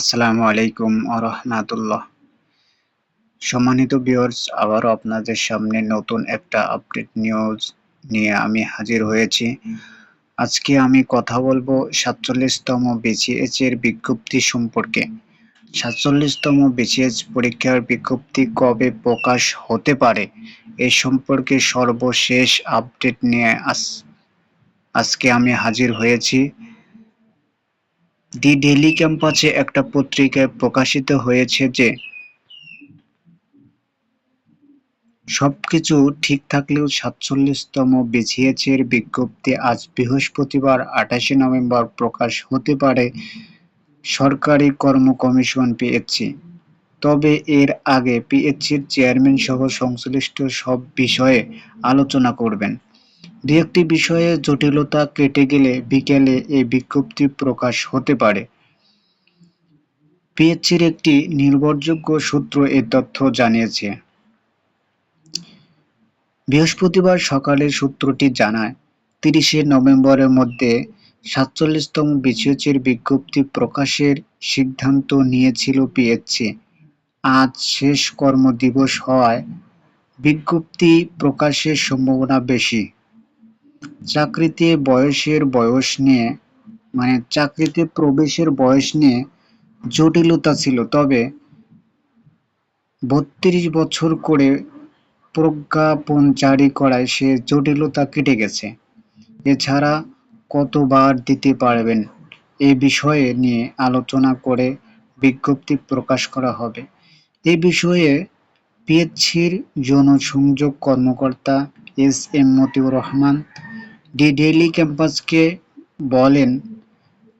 আসসালামু আলাইকুম আরহামাতুল্লাহ। সম্মানিত ভিউয়ার্স আবারও আপনাদের সামনে নতুন একটা আপডেট নিউজ নিয়ে আমি হাজির হয়েছি। আজকে আমি কথা বলব সাতচল্লিশতম বিসিএস এর বিজ্ঞপ্তি সম্পর্কে। সাতচল্লিশতম বিসিএস পরীক্ষার বিজ্ঞপ্তি কবে প্রকাশ হতে পারে, এ সম্পর্কে সর্বশেষ আপডেট নিয়ে আজ, আজকে আমি হাজির হয়েছি। দি ডেইলি ক্যাম্পাসে একটা পত্রিকায় প্রকাশিত হয়েছে যে, সবকিছু ঠিক থাকলেও সাতচল্লিশতম বিসিএস এর বিজ্ঞপ্তি আজ বৃহস্পতিবার, আঠাশে নভেম্বর প্রকাশ হতে পারে সরকারি কর্ম কমিশন পিএসসি তবে এর আগে পিএসসির চেয়ারম্যান সহ সংশ্লিষ্ট সব বিষয়ে আলোচনা করবেন। দু একটি বিষয়ে জটিলতা কেটে গেলে বিকেলে এই বিজ্ঞপ্তি প্রকাশ হতে পারে। পিএসসির একটি নির্ভরযোগ্য সূত্র এ তথ্য জানিয়েছে। বৃহস্পতিবার সকালে সূত্রটি জানায়, তিরিশে নভেম্বরের মধ্যে সাতচল্লিশতম বিসিএসের বিজ্ঞপ্তি প্রকাশের সিদ্ধান্ত নিয়েছিল পিএসসি আজ শেষ কর্মদিবস হওয়ায় বিজ্ঞপ্তি প্রকাশের সম্ভাবনা বেশি। চাকরিতে বয়সের বয়স নিয়ে মানে চাকরিতে প্রবেশের বয়স নিয়ে জটিলতা ছিল। তবে বত্রিশ বছর করে প্রজ্ঞাপন জারি করায় সে জটিলতা কেটে গেছে। এছাড়া কতবার দিতে পারবেন এ বিষয়ে নিয়ে আলোচনা করে বিজ্ঞপ্তি প্রকাশ করা হবে। এ বিষয়ে পিএইচসির জনসংযোগ কর্মকর্তা S M Motiur Rahman the daily ক্যাম্পাসকে বলেন,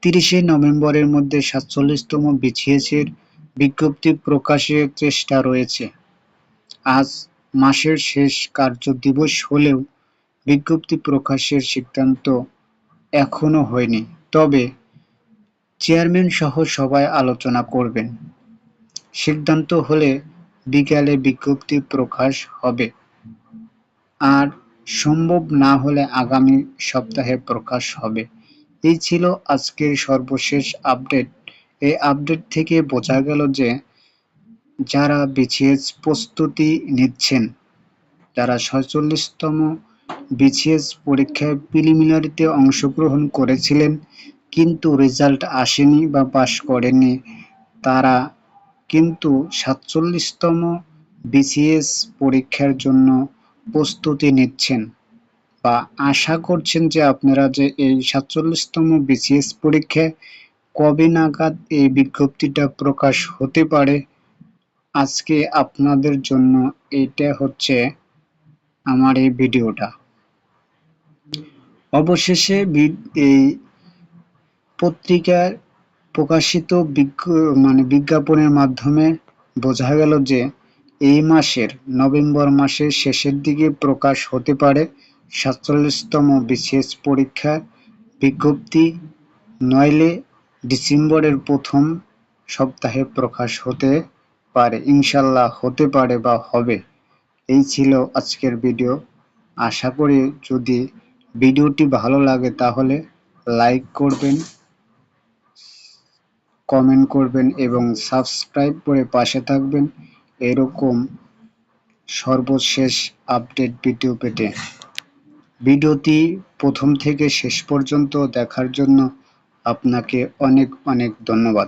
তিরিশে নভেম্বরের মধ্যে সাতচল্লিশতম বিছিয়েছের বিজ্ঞপ্তি প্রকাশের চেষ্টা রয়েছে। আজ মাসের শেষ কার্য দিবস হলেও বিজ্ঞপ্তি প্রকাশের সিদ্ধান্ত এখনও হয়নি। তবে চেয়ারম্যান সহ সবাই আলোচনা করবেন। সিদ্ধান্ত হলে বিকালে বিজ্ঞপ্তি প্রকাশ হবে। আর সম্ভব না হলে আগামী সপ্তাহে প্রকাশ হবে। এই ছিল আজকের সর্বশেষ আপডেট। এই আপডেট থেকে বোঝা গেল যে যারা বিসিএস প্রস্তুতি নিচ্ছেন, যারা ছয়চল্লিশতম বিসিএস পরীক্ষায় প্রিলিমিনারিতে অংশগ্রহণ করেছিলেন, কিন্তু রেজাল্ট আসেনি বা পাশ করেনি তারা কিন্তু সাতচল্লিশতম বিসিএস পরীক্ষার জন্য প্রস্তুতি নিচ্ছেন বা আশা করছেন যে আপনারা যে এই সাতচল্লিশতম বিসিএস পরীক্ষায় কবে নাগাদ এই বিজ্ঞপ্তিটা প্রকাশ হতে পারে, আজকে আপনাদের জন্য এটা হচ্ছে আমার এই ভিডিওটা। অবশেষে এই পত্রিকার প্রকাশিত বিজ্ঞ মানে বিজ্ঞাপনের মাধ্যমে বোঝা গেল যে এই মাসের নভেম্বর মাসের শেষের দিকে প্রকাশ হতে পারে সাতচল্লিশতম বিশেষ পরীক্ষার বিজ্ঞপ্তি। নইলে ডিসেম্বরের প্রথম সপ্তাহে প্রকাশ হতে পারে ইনশাল্লাহ হতে পারে বা হবে। এই ছিল আজকের ভিডিও। আশা করি যদি ভিডিওটি ভালো লাগে তাহলে লাইক করবেন, কমেন্ট করবেন এবং সাবস্ক্রাইব করে পাশে থাকবেন। এরকম সর্বশেষ আপডেট ভিডিও পেতে ভিডিওটি প্রথম থেকে শেষ পর্যন্ত দেখার জন্য আপনাকে অনেক অনেক ধন্যবাদ।